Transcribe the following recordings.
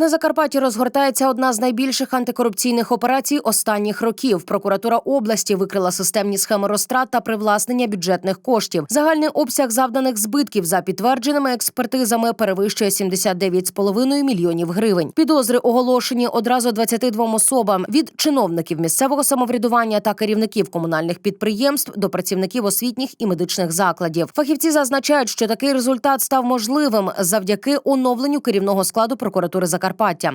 На Закарпатті розгортається одна з найбільших антикорупційних операцій останніх років. Прокуратура області викрила системні схеми розтрат та привласнення бюджетних коштів. Загальний обсяг завданих збитків за підтвердженими експертизами перевищує 79,5 мільйонів гривень. Підозри оголошені одразу 22 особам від чиновників місцевого самоврядування та керівників комунальних підприємств до працівників освітніх і медичних закладів. Фахівці зазначають, що такий результат став можливим завдяки оновленню керівного складу прокуратури Закарпаття.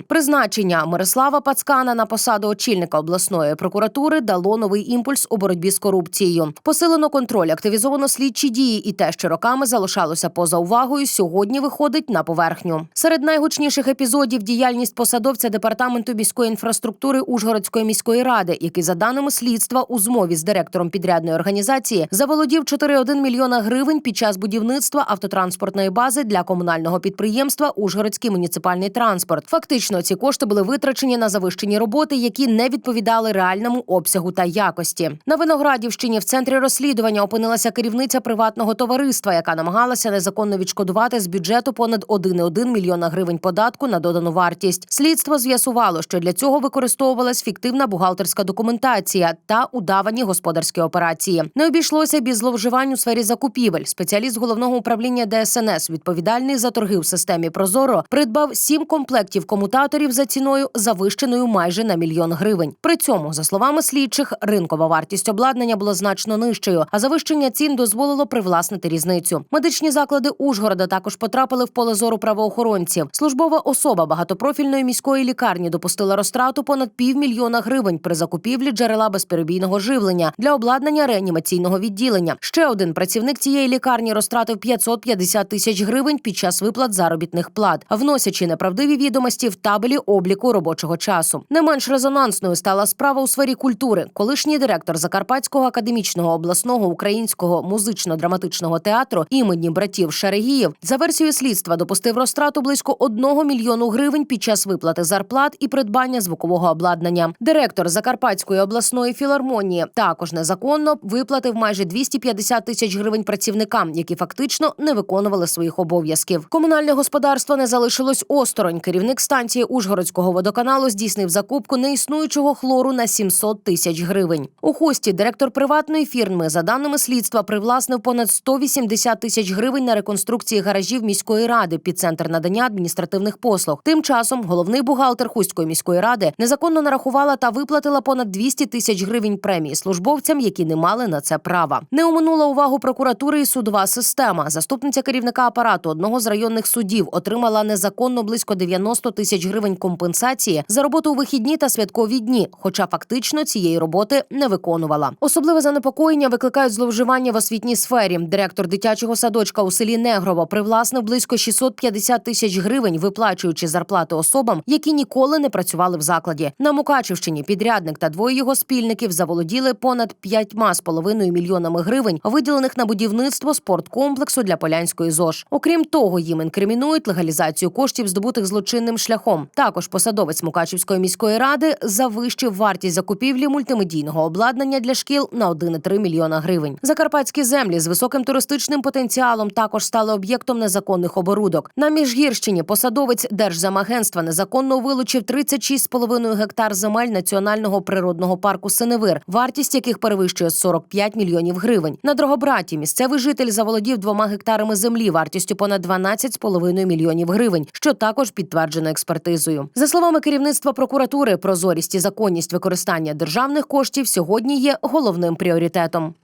Призначення Мирослава Пацкана на посаду очільника обласної прокуратури дало новий імпульс у боротьбі з корупцією. Посилено контроль, активізовано слідчі дії, і те, що роками залишалося поза увагою, сьогодні виходить на поверхню. Серед найгучніших епізодів діяльність посадовця департаменту міської інфраструктури Ужгородської міської ради, який за даними слідства у змові з директором підрядної організації заволодів 4,1 мільйона гривень під час будівництва автотранспортної бази для комунального підприємства Ужгородський муніципальний транспорт. Фактично, ці кошти були витрачені на завищені роботи, які не відповідали реальному обсягу та якості. На Виноградівщині в центрі розслідування опинилася керівниця приватного товариства, яка намагалася незаконно відшкодувати з бюджету понад 1,1 мільйона гривень податку на додану вартість. Слідство з'ясувало, що для цього використовувалась фіктивна бухгалтерська документація та удавані господарські операції. Не обійшлося без зловживань у сфері закупівель. Спеціаліст головного управління ДСНС, відповідальний за торги в системі Прозоро, придбав сім комплектів комутаторів за ціною завищеною майже на мільйон гривень. При цьому, за словами слідчих, ринкова вартість обладнання була значно нижчою, а завищення цін дозволило привласнити різницю. Медичні заклади Ужгорода також потрапили в поле зору правоохоронців. Службова особа багатопрофільної міської лікарні допустила розтрату понад півмільйона гривень при закупівлі джерела безперебійного живлення для обладнання реанімаційного відділення. Ще один працівник цієї лікарні розтратив 550 тисяч гривень під час виплат заробітних плат, вносячи неправдиві відомості в табелі обліку робочого часу. Не менш резонансною стала справа у сфері культури. Колишній директор Закарпатського академічного обласного українського музично-драматичного театру імені братів Шерегіїв за версією слідства допустив розтрату близько одного мільйону гривень під час виплати зарплат і придбання звукового обладнання. Директор Закарпатської обласної філармонії також незаконно виплатив майже 250 тисяч гривень працівникам, які фактично не виконували своїх обов'язків. Комунальне господарство не залишилось осторонь. Керівник станції Ужгородського водоканалу здійснив закупку неіснуючого хлору на 700 тисяч гривень. У хості директор приватної фірми, за даними слідства, привласнив понад 180 тисяч гривень на реконструкції гаражів міської ради під центр надання адміністративних послуг. Тим часом головний бухгалтер Хустської міської ради незаконно нарахувала та виплатила понад 200 тисяч гривень премії службовцям, які не мали на це права. Не оминула увагу прокуратури і судова система. Заступниця керівника апарату одного з районних судів отримала незаконно близько 90 тисяч гривень компенсації за роботу у вихідні та святкові дні, хоча фактично цієї роботи не виконувала. Особливе занепокоєння викликають зловживання в освітній сфері. Директор дитячого садочка у селі Негрово привласнив близько 650 тисяч гривень, виплачуючи зарплати особам, які ніколи не працювали в закладі. На Мукачівщині підрядник та двоє його спільників заволоділи понад п'ятьма з половиною мільйонами гривень, виділених на будівництво спорткомплексу для полянської зож. Окрім того, їм інкримінують легалізацію коштів, здобутих злочинним шляхом. Також посадовець Мукачівської міської ради завищив вартість закупівлі мультимедійного обладнання для шкіл на 1,3 мільйона гривень. Закарпатські землі з високим туристичним потенціалом також стали об'єктом незаконних оборудок. На міжгірщині посадовець Держзамагентства незаконно вилучив 36,5 гектар земель національного природного парку Синевир, вартість яких перевищує 45 мільйонів гривень. На Дрогобраті місцевий житель заволодів двома гектарами землі вартістю понад 12,5 мільйонів гривень, що також підтверджено експертизою. За словами керівництва прокуратури, прозорість і законність використання державних коштів сьогодні є головним пріоритетом.